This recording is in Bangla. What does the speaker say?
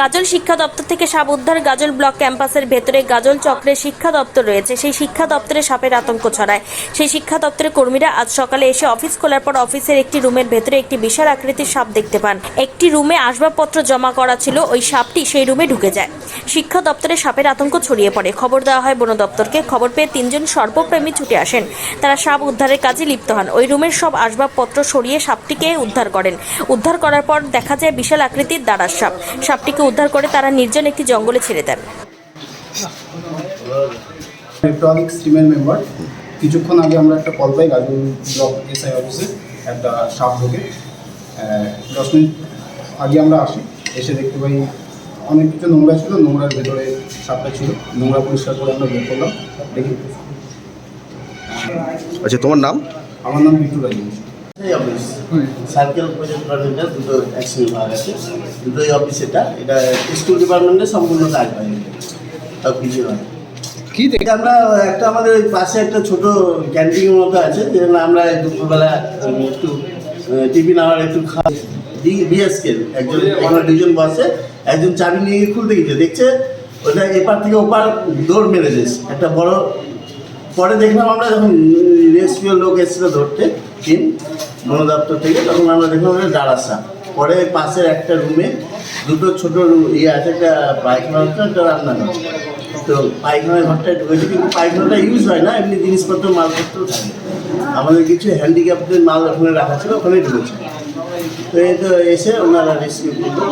গাজল শিক্ষা দপ্তর থেকে সাপ উদ্ধার গাজল ব্লক ক্যাম্পাসের ভেতরে গাজল চক্রে শিক্ষা দপ্তর রয়েছে। সেই শিক্ষা দপ্তরে সাপের আতঙ্ক ছড়ায়। সেই শিক্ষা দপ্তরের কর্মীরা আজ সকালে এসে অফিস খোলার পর অফিসের একটি রুমের ভেতরে একটি বিশাল আকৃতির সাপ দেখতে পান। একটি রুমে আসবাবপত্র জমা করা ছিল, ওই সাপটি সেই রুমে ঢুকে যায়। শিক্ষা দপ্তরে সাপের আতঙ্ক ছড়িয়ে পড়ে। খবর দেওয়া হয় বন দপ্তরকে। খবর পেয়ে তিনজন সর্বপ্রেমী ছুটে আসেন। তারা সাপ উদ্ধারের কাজে লিপ্ত হন। ওই রুমের সব আসবাবপত্র সরিয়ে সাপটিকে উদ্ধার করেন। উদ্ধার করার পর দেখা যায় বিশাল আকৃতির দাঁড়ার সাপ। সাপটিকে উদ্ধার করে তারা নির্জন একটি জঙ্গলে ছেড়ে দেন। মেম্বার কিছুক্ষণ আগে আমরা একটা কল পাই গাজল ব্লক এসআই অফিসে একটা সাপ ঢোকে। দশ মিনিট আগে আমরা আসি এসে দেখতে পাই অনেক কিছু নোংরা ছিল নোংরার ভেতরে সাপটা ছিল। নোংরা পরিষ্কার করে আমরা বের করলাম দেখি। আচ্ছা তোমার নাম? আমার নাম রাজবংশী এই অফিস সার্কেল প্রজেক্ট ডিপার্টমেন্টের দুটো আছে। দুটোই অফিস এটা। এটা স্কুল ডিপার্টমেন্টে সম্পূর্ণ কাজ হয়। সব কিছু হয় কি আমরা একটা আমাদের ওই পাশে একটা ছোট ক্যান্টিনের মতো আছে। যেখানে আমরা দুপুরবেলা একটু টিফিন আওয়ার একটু খাই। বিএসকে একজন দুজন বসে একজন চাবি নিয়ে খুলতে গেছে দেখছে ওটা এপার থেকে ওপার দৌড় মেরে দিয়েছে। একটা বড় পরে দেখলাম আমরা যখন রেস্কিউ লোক এসেছিল ধরতে টিম বন দপ্তর থেকে, তখন আমরা দেখলাম ওটা দাঁড়াসা পরে পাশের একটা রুমে দুটো ছোট ইয়ে আছে একটা পায়খানা হচ্ছে, একটা রান্নাঘর। তো পায়খানা ঘরটা ঢুকেছে কিন্তু পায়খানাটা ইউজ হয় না, এমনি জিনিসপত্র, মালপত্র থাকে। আমাদের কিছু হ্যান্ডিক্যাপ্টের মাল ওখানে রাখা ছিল ওখানে ঢুকেছে। তো এই তো এসে ওনারা রেস্কিউ করল।